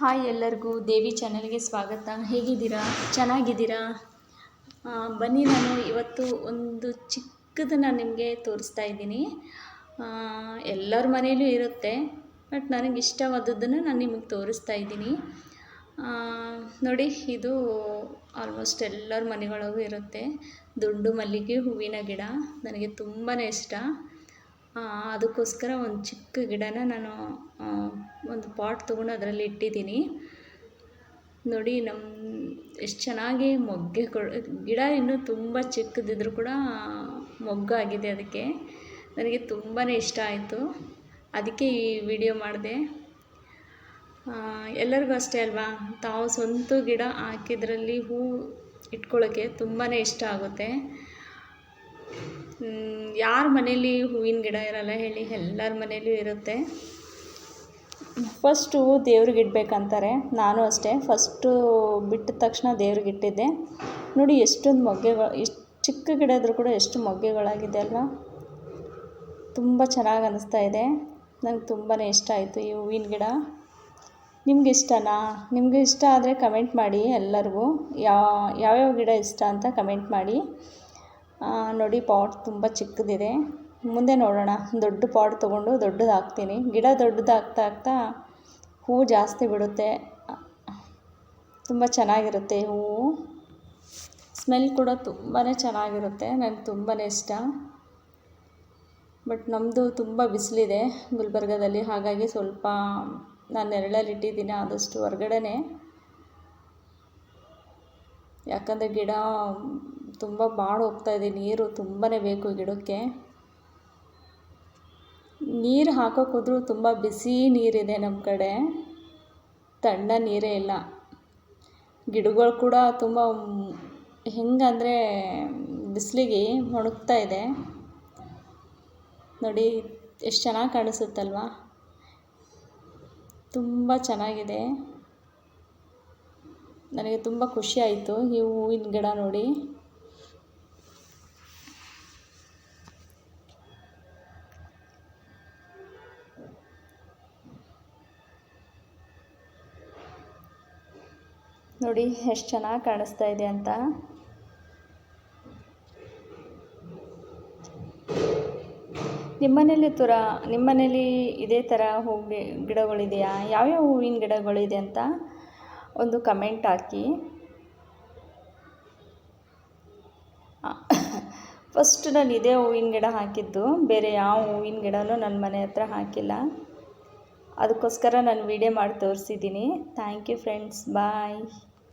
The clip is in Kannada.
ಹಾಯ್ ಎಲ್ಲರಿಗೂ, ದೇವಿ ಚಾನಲ್ಗೆ ಸ್ವಾಗತ. ಹೇಗಿದ್ದೀರಾ? ಚೆನ್ನಾಗಿದ್ದೀರಾ? ಬನ್ನಿ ನಾನು ಇವತ್ತು ಒಂದು ಚಿಕ್ಕದನ್ನು ನಿಮಗೆ ತೋರಿಸ್ತಾ ಇದ್ದೀನಿ. ಎಲ್ಲರ ಮನೆಯಲ್ಲೂ ಇರುತ್ತೆ, ಬಟ್ ನನಗೆ ಇಷ್ಟವಾದದ್ದನ್ನು ನಾನು ನಿಮಗೆ ತೋರಿಸ್ತಾ ಇದ್ದೀನಿ. ನೋಡಿ, ಇದು ಆಲ್ಮೋಸ್ಟ್ ಎಲ್ಲರ ಮನೆಗಳಲ್ಲೂ ಇರುತ್ತೆ. ದುಂಡು ಮಲ್ಲಿಗೆ ಹೂವಿನ ಗಿಡ, ನನಗೆ ತುಂಬಾ ಇಷ್ಟ. ಅದಕ್ಕೋಸ್ಕರ ಒಂದು ಚಿಕ್ಕ ಗಿಡನ ನಾನು ಒಂದು ಪಾಟ್ ತೊಗೊಂಡು ಅದರಲ್ಲಿ ಇಟ್ಟಿದ್ದೀನಿ. ನೋಡಿ ನಮ್ಮ ಎಷ್ಟು ಚೆನ್ನಾಗಿ ಮೊಗ್ಗೆಗಳು ಗಿಡ ಇನ್ನೂ ತುಂಬ ಚಿಕ್ಕದಿದ್ರೂ ಕೂಡ ಮೊಗ್ಗಾಗಿದೆ ಅದಕ್ಕೆ. ನನಗೆ ತುಂಬಾ ಇಷ್ಟ ಆಯಿತು. ಅದಕ್ಕೆ ಈ ವಿಡಿಯೋ ಮಾಡಿದೆ. ಎಲ್ಲರಿಗೂ ಅಷ್ಟೇ ಅಲ್ವಾ? ತಾವು ಸ್ವಂತ ಗಿಡ ಹಾಕಿದ್ರಲ್ಲಿ ಹೂ ಇಟ್ಕೊಳ್ಳೋಕ್ಕೆ ತುಂಬಾ ಇಷ್ಟ ಆಗುತ್ತೆ. ಯಾರ ಮನೇಲಿ ಹೂವಿನ ಗಿಡ ಇರಲ್ಲ ಹೇಳಿ, ಎಲ್ಲರ ಮನೇಲೂ ಇರುತ್ತೆ. ಫಸ್ಟು ದೇವ್ರಿಗೆ ಇಡಬೇಕಂತಾರೆ. ನಾನು ಅಷ್ಟೇ. ಫಸ್ಟು ಬಿಟ್ಟ ತಕ್ಷಣ ದೇವ್ರಿಗೆ ಇಟ್ಟಿದ್ದೆ. ನೋಡಿ, ಎಷ್ಟೊಂದು ಮೊಗ್ಗೆಗಳು, ಎಷ್ಟು ಚಿಕ್ಕ ಗಿಡ ಇದ್ದರೂ ಕೂಡ ಎಷ್ಟು ಮೊಗ್ಗೆಗಳಾಗಿದೆ ಅಲ್ವಾ? ತುಂಬ ಚೆನ್ನಾಗಿ ಅನ್ನಿಸ್ತಾ ಇದೆ. ನಂಗೆ ತುಂಬಾ ಇಷ್ಟ ಆಯಿತು ಈ ಹೂವಿನ ಗಿಡ. ನಿಮ್ಗೆ ಇಷ್ಟನಾ? ನಿಮಗೆ ಇಷ್ಟ ಆದರೆ ಕಮೆಂಟ್ ಮಾಡಿ ಎಲ್ಲರಿಗೂ. ಯಾವ ಯಾವ್ಯಾವ ಗಿಡ ಇಷ್ಟ ಅಂತ ಕಮೆಂಟ್ ಮಾಡಿ. ನೋಡಿ, ಪಾಟ್ ತುಂಬ ಚಿಕ್ಕದಿದೆ. ಮುಂದೆ ನೋಡೋಣ. ದೊಡ್ಡ ಪಾಟ್ ತೊಗೊಂಡು ದೊಡ್ಡದು ಹಾಕ್ತೀನಿ ಗಿಡ ದೊಡ್ಡದು ಆಗ್ತಾ ಹೂವು ಜಾಸ್ತಿ ಬಿಡುತ್ತೆ. ತುಂಬ ಚೆನ್ನಾಗಿರುತ್ತೆ ಹೂವು. ಸ್ಮೆಲ್ ಕೂಡ ತುಂಬಾ ಚೆನ್ನಾಗಿರುತ್ತೆ. ನನಗೆ ತುಂಬಾ ಇಷ್ಟ. ಬಟ್ ನಮ್ಮದು ತುಂಬ ಬಿಸಿಲಿದೆ ಗುಲ್ಬರ್ಗದಲ್ಲಿ. ಹಾಗಾಗಿ ಸ್ವಲ್ಪ ನಾನು ನೆರಳಲ್ಲಿ ಇಟ್ಟಿದ್ದೀನಿ ಆದಷ್ಟು ಹೊರ್ಗಡೆನೇ. ಯಾಕಂದರೆ ಗಿಡ ತುಂಬ ಬಾಡಿ ಇದೆ. ನೀರು ತುಂಬಾ ಬೇಕು ಗಿಡಕ್ಕೆ. ನೀರು ಹಾಕೋಕ್ಕೋದ್ರೂ ತುಂಬ ಬಿಸಿ ನೀರಿದೆ ನಮ್ಮ ಕಡೆ. ತಣ್ಣ ನೀರೇ ಇಲ್ಲ. ಗಿಡಗಳು ಕೂಡ ತುಂಬ ಹೆಂಗಂದರೆ ಬಿಸಿಲಿಗೆ ಒಣಗ್ತಾ ಇದೆ. ನೋಡಿ, ಎಷ್ಟು ಚೆನ್ನಾಗಿ ಕಾಣಿಸುತ್ತಲ್ವಾ? ತುಂಬ ಚೆನ್ನಾಗಿದೆ. ನನಗೆ ತುಂಬ ಖುಷಿ ಆಯಿತು ಈ ಹೂವಿನ ಗಿಡ ನೋಡಿ. ನೋಡಿ, ಎಷ್ಟು ಚೆನ್ನಾಗಿ ಕಾಣಿಸ್ತಾ ಇದೆ ಅಂತ. ನಿಮ್ಮನೇಲಿ ತುರ, ನಿಮ್ಮನೇಲಿ ಇದೇ ಥರ ಹೂ ಗಿಡಗಳಿದೆಯಾ? ಯಾವ್ಯಾವ ಹೂವಿನ ಗಿಡಗಳಿದೆ ಅಂತ ಒಂದು ಕಮೆಂಟ್ ಹಾಕಿ. ಫಸ್ಟ್ ನಾನು ಇದೇ ಹೂವಿನ ಗಿಡ ಹಾಕಿದ್ದು, ಬೇರೆ ಯಾವ ಹೂವಿನ ಗಿಡನೂ ನನ್ನ ಮನೆ ಹತ್ರ ಹಾಕಿಲ್ಲ. ಅದಕ್ಕೋಸ್ಕರ ನಾನು ವೀಡಿಯೋ ಮಾಡಿ ತೋರಿಸಿದ್ದೀನಿ. Thank you friends bye